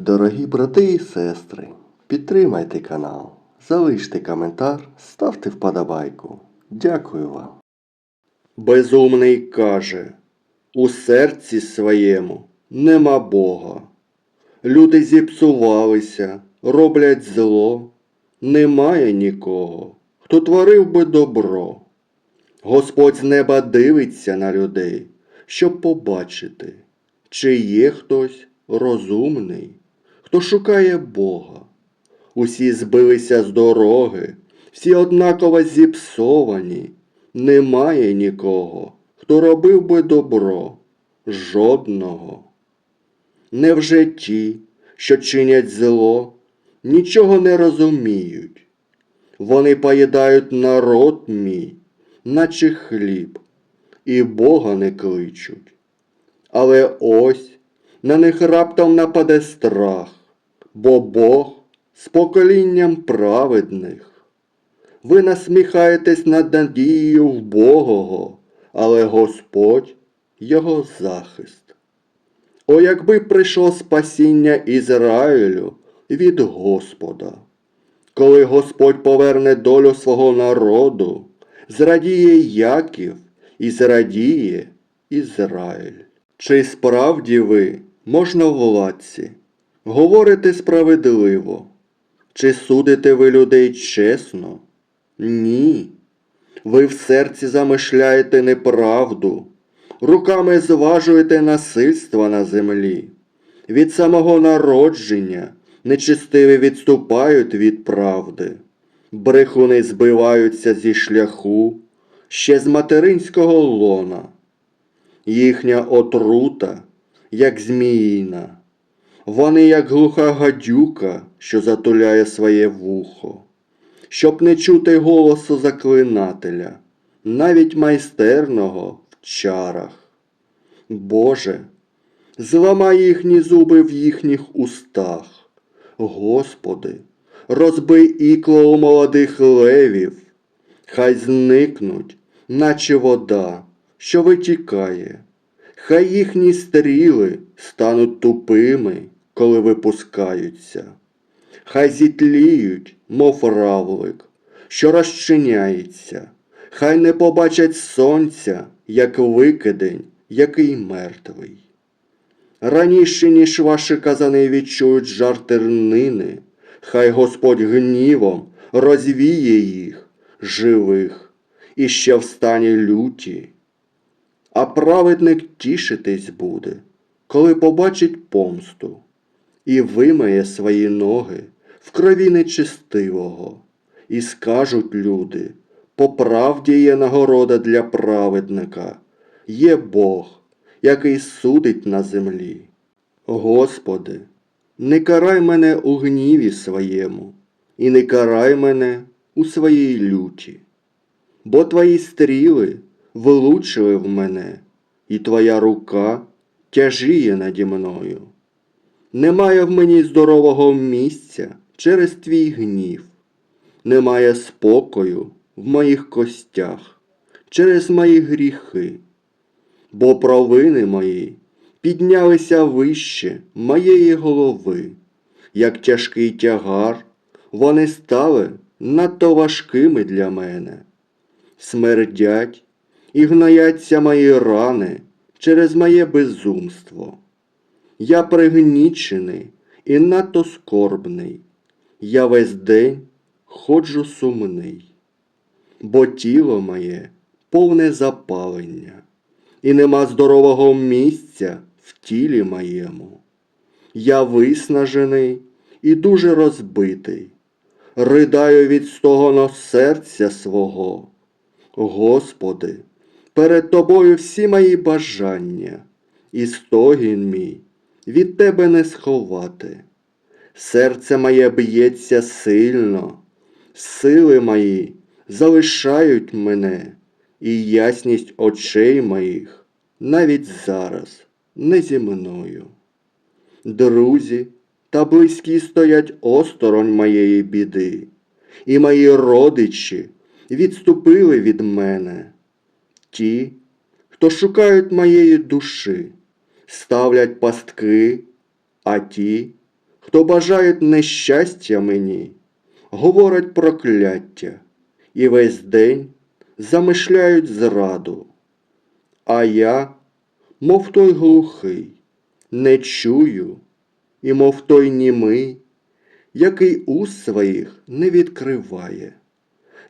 Дорогі брати і сестри, підтримайте канал, залиште коментар, ставте вподобайку. Дякую вам. Безумний каже, у серці своєму нема Бога. Люди зіпсувалися, роблять зло, немає нікого, хто творив би добро. Господь з неба дивиться на людей, щоб побачити, чи є хтось розумний, хто шукає Бога. Усі збилися з дороги, всі однаково зіпсовані. Немає нікого, хто робив би добро, жодного. Невже ті, що чинять зло, нічого не розуміють? Вони поїдають народ мій, наче хліб, і Бога не кличуть. Але ось на них раптом нападе страх, бо Бог з поколінням праведних. Ви насміхаєтесь над надією Богого, але Господь його захист. О, якби прийшло спасіння Ізраїлю від Господа, коли Господь поверне долю свого народу, зрадіє Яків і зрадіє Ізраїль. Чи справді ви, можновладці, говорите справедливо? Чи судите ви людей чесно? Ні. Ви в серці замишляєте неправду, руками зважуєте насильство на землі. Від самого народження нечистиві відступають від правди, брехуни збиваються зі шляху, ще з материнського лона. Їхня отрута, як зміїна, вони, як глуха гадюка, що затуляє своє вухо щоб не чути голосу заклинателя, навіть майстерного в чарах. Боже, зламай їхні зуби в їхніх устах. Господи, розбий ікло у молодих левів, хай зникнуть, наче вода, що витікає, хай їхні стріли стануть тупими, коли випускаються хай зітліють, мов равлик, що розчиняється, хай не побачать сонця, як викидень, який мертвий. Раніше, ніж ваші казани відчують жар тернини, хай Господь гнівом розвіє їх, живих, і ще в стані люті. А праведник тішитись буде, коли побачить помсту і вимиє свої ноги в крові нечистивого, і скажуть люди, по правді є нагорода для праведника, є Бог, який судить на землі. Господи, не карай мене у гніві своєму, і не карай мене у своїй люті, бо твої стріли влучили в мене, і твоя рука тяжіє наді мною. Немає в мені здорового місця через твій гнів, немає спокою в моїх костях через мої гріхи, бо провини мої піднялися вище моєї голови, як тяжкий тягар, вони стали надто важкими для мене. Смердять і гнояться мої рани через моє безумство. Я пригнічений і надто скорбний, я весь день ходжу сумний, бо тіло моє повне запалення, і нема здорового місця в тілі моєму. Я виснажений і дуже розбитий, ридаю від стогону серця свого. Господи, перед Тобою всі мої бажання, і стогін мій від Тебе не сховати. Серце моє б'ється сильно, сили мої залишають мене, і ясність очей моїх навіть зараз не зі мною. Друзі та близькі стоять осторонь моєї біди, і мої родичі відступили від мене. Ті, хто шукають моєї душі, ставлять пастки, а ті хто бажають нещастя мені, говорять прокляття і весь день замишляють зраду. А я, мов той глухий, не чую, і мов той німий, який уст своїх не відкриває.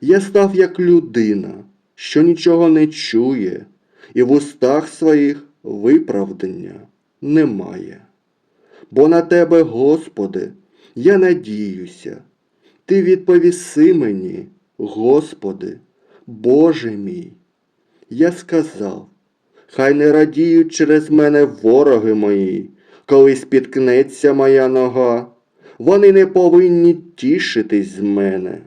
Я став як людина, що нічого не чує, і в устах своїх виправдання немає. Бо на тебе, Господи, я надіюся, Ти відповіси мені, Господи, Боже мій. Я сказав, хай не радіють через мене вороги мої, коли спіткнеться моя нога. Вони не повинні тішитись з мене,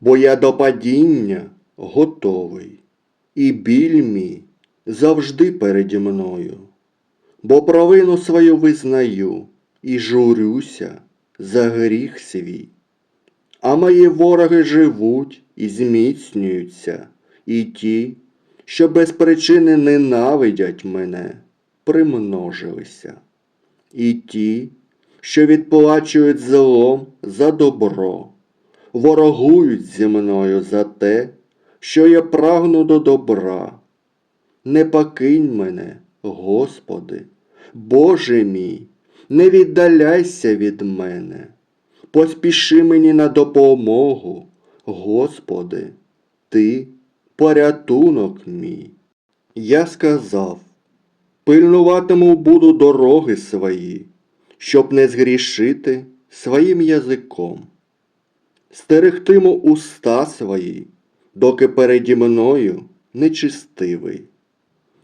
бо я до падіння готовий, і біль мій завжди переді мною. Бо провину свою визнаю і журюся за гріх свій. А мої вороги живуть і зміцнюються, і ті, що без причини ненавидять мене, примножилися, і ті, що відплачують злом за добро, ворогують зі мною за те, що я прагну до добра. Не покинь мене, Господи, Боже мій, не віддаляйся від мене. Поспіши мені на допомогу, Господи, Ти порятунок мій. Я сказав, пильнуватиму буду дороги свої, щоб не згрішити своїм язиком. Стерегтиму уста свої, доки переді мною нечистивий.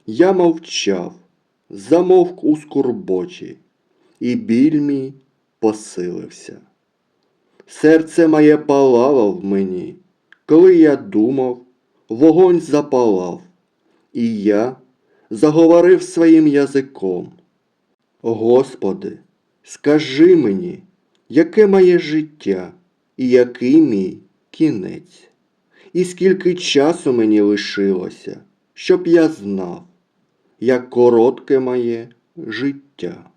Я мовчав, замовк у скорботі, і біль мій посилився. Серце моє палало в мені, коли я думав, вогонь запалав, і я заговорив своїм язиком. Господи, скажи мені, яке моє життя і який мій кінець, і скільки часу мені лишилося, щоб я знав, як коротке моє життя.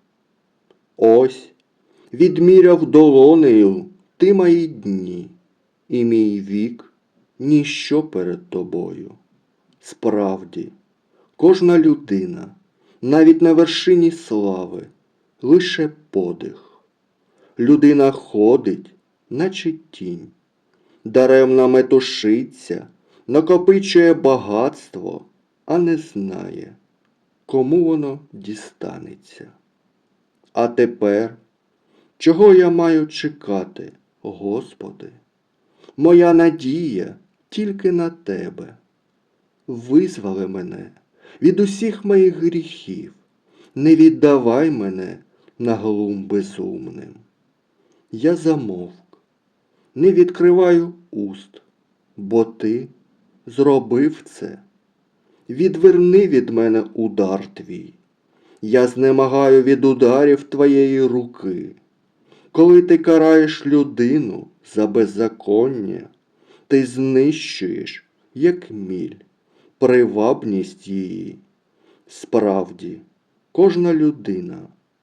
Ось відміряв долонею ти мої дні, і мій вік ніщо перед тобою. Справді, кожна людина, навіть на вершині слави, лише подих. Людина ходить, наче тінь, даремно метушиться, накопичує багатство, а не знає, кому воно дістанеться. А тепер, чого я маю чекати, Господи? Моя надія тільки на Тебе. Визволи мене від усіх моїх гріхів, не віддавай мене на глум безумним. Я замовк, не відкриваю уст, бо ти зробив це. Відверни від мене удар твій. Я знемагаю від ударів твоєї руки. Коли ти караєш людину за беззаконня, ти знищуєш, як міль, привабність її. Справді, кожна людина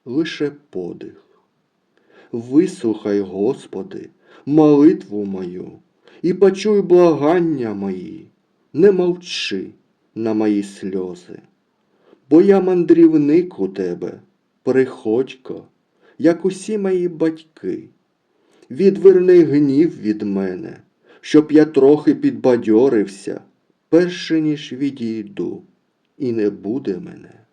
лише подих. Вислухай, Господи, молитву мою і почуй благання мої, не мовчи на мої сльози, бо я мандрівник у тебе, приходько, як усі мої батьки. Відверни гнів від мене, щоб я трохи підбадьорився, перше ніж відійду, і не буде мене.